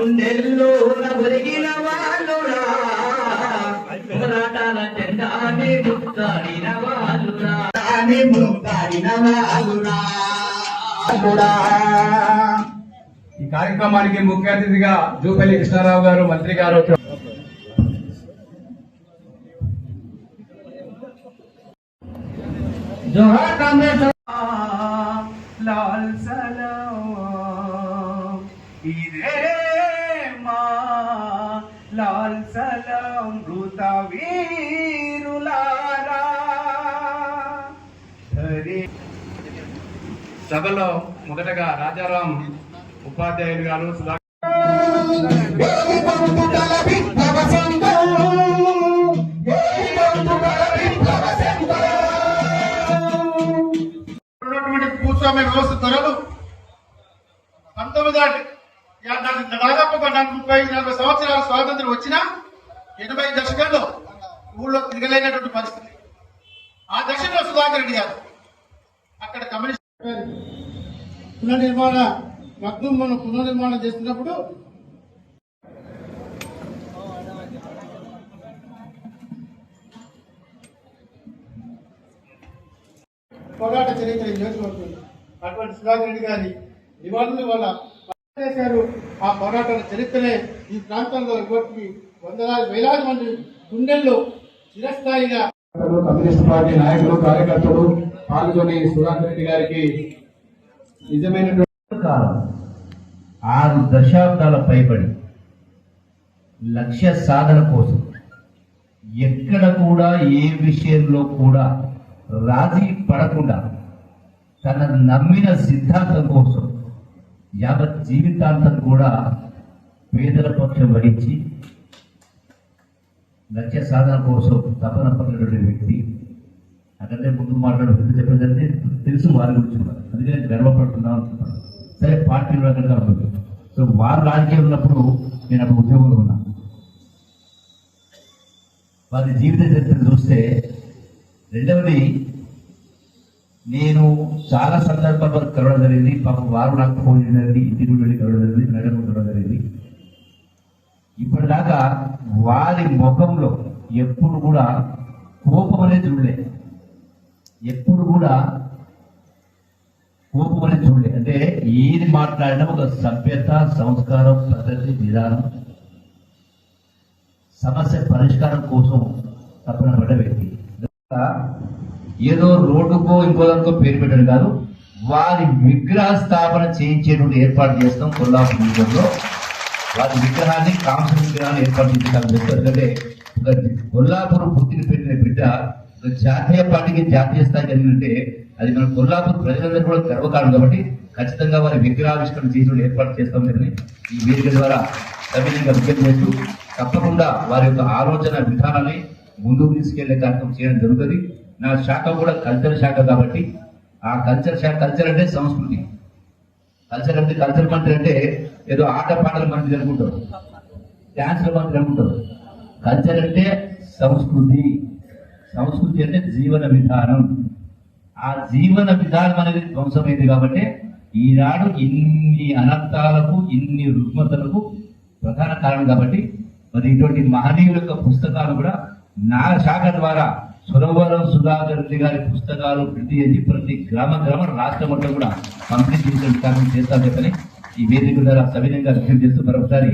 గుండెల్లో ఒరిగిన వాళ్ళురా పోరాటాల జెండాని ముత్తాడిన వాళ్ళురా ముక్తాడిన వాళ్ళురా. ఈ కార్యక్రమానికి ముఖ్య అతిథిగా జూపల్లి కృష్ణారావు గారు మంత్రి గారు మా లాల్ మృత వీరులారా సభలో మొదటగా రాజారాం ఉపాధ్యాయులు గారు సుధా భూస్వామ్య వ్యవస్థ ధరలు పంతొమ్మిది దాదాపు ఒక ముప్పై నలభై సంవత్సరాల స్వాతంత్రం వచ్చినా ఎనభై దశకంలో ఊళ్ళో తిరగలేనటువంటి పరిస్థితి. ఆ దశలో సుధాకర్ రెడ్డి గారు అక్కడ కమ్యూనిస్ట్ పునర్నిర్మాణ మగ్నం మనం పునర్నిర్మాణం చేస్తున్నప్పుడు పోరాట చరిత్ర నియోజకవర్గం అటువంటి సుధాకర్ రెడ్డి గారి నివాళుల వల్ల చేశారు. ఆ పోరాటాల చరిత్రనే ఈ ప్రాంతంలో ఇప్పటికి వందలాది వేలాది మంది గుండెల్లో చిరస్థాయిగా కమ్యూనిస్ట్ పార్టీ నాయకులు కార్యకర్తలు పాల్గొని సుధాకర్ రెడ్డి గారికి నిజమైనటువంటి కాలం ఆరు దశాబ్దాల పైబడి లక్ష్య సాధన కోసం ఎక్కడ కూడా ఏ విషయంలో కూడా రాజీ పడకుండా తన నమ్మిన సిద్ధాంతం కోసం యావత్ జీవితాంతం కూడా పేదల పక్షం వహించి లక్ష్య సాధన కోసం తపన పడినటువంటి వ్యక్తి అక్కడే ముందు మాట్లాడుతుంది ఎందుకు చెప్పేదంటే తెలుసు వారి గురించి కూడా. అందుకే నేను గర్వపడుతున్నాను అనుకుంటున్నాను సరే పార్టీలో అక్కడ ఉంటుంది. సో వారు రాజకీయం ఉన్నప్పుడు నేను అప్పుడు ఉద్యోగంలో ఉన్నా. వారి జీవిత చరిత్ర చూస్తే రెండవది నేను చాలా సందర్భాల్లో కలవడం జరిగింది. పాపం వారు నాకు ఫోన్ జరిగింది ఇంటికి వెళ్ళి కలవడం జరిగింది నగరం కలవడం జరిగింది. ఇప్పటిదాకా వారి ముఖంలో ఎప్పుడు కూడా కోపం అనేది చూడలే. ఎప్పుడు కూడా కోపం అనేది చూడలే. అంటే ఏది మాట్లాడినా ఒక సభ్యత సంస్కారం పద్ధతి విధానం సమస్య పరిష్కారం కోసం తప్పన పడ్డ వ్యక్తి. ఏదో రోడ్డుకో ఇంకోదానికో పేరు పెట్టడం కాదు వారి విగ్రహ స్థాపన చేయించేటువంటి ఏర్పాటు చేస్తాం కొల్లాపూర్ నియోజకంలో వారి విగ్రహాన్ని కాంస విగ్రహాన్ని ఏర్పాటు చేయించాలని చెప్తారు ఎందుకంటే ఒక పుట్టిన పెట్టిన బిడ్డ ఒక జాతీయ పార్టీకి జాతీయ స్థాయి జరిగిందంటే అది మన కొల్లాపూర్ ప్రజలందరూ కూడా గర్వకారణం కాబట్టి ఖచ్చితంగా వారి విగ్రహావిష్కరణ చేసిన ఏర్పాటు చేస్తాం కదని ఈ వేదిక ద్వారా సవినయంగా విజ్ఞప్తి చేస్తూ తప్పకుండా వారి యొక్క ఆలోచన విధానాన్ని ముందుకు తీసుకెళ్ళే కార్యక్రమం చేయడం జరుగుతుంది. నా శాఖ కూడా కల్చర్ శాఖ కాబట్టి ఆ కల్చర్ శాఖ కల్చర్ అంటే సంస్కృతి. కల్చర్ అంటే కల్చర్ మంత్రి అంటే ఏదో ఆట పాటల మంత్రి అనుకుంటారు. డ్యాన్స్ల మంత్రి అనుకుంటారు. కల్చర్ అంటే సంస్కృతి. సంస్కృతి అంటే జీవన విధానం. ఆ జీవన విధానం అనేది ధ్వంసమైంది కాబట్టి ఈనాడు ఇన్ని అనర్థాలకు ఇన్ని రుగ్మతలకు ప్రధాన కారణం కాబట్టి మరి ఇటువంటి మహనీయుల యొక్క పుస్తకాలు కూడా నా శాఖ ద్వారా సురవరం సుధాకర్తి గారి పుస్తకాలు ప్రతి చేసి ప్రతి గ్రామ గ్రామ రాష్ట్ర మొత్తం కూడా పంపిణీ చేసే కార్యక్రమం చేస్తాను చెప్పని ఈ వేదిక ద్వారా సవినయంగా అర్థం చేస్తూ మరొకసారి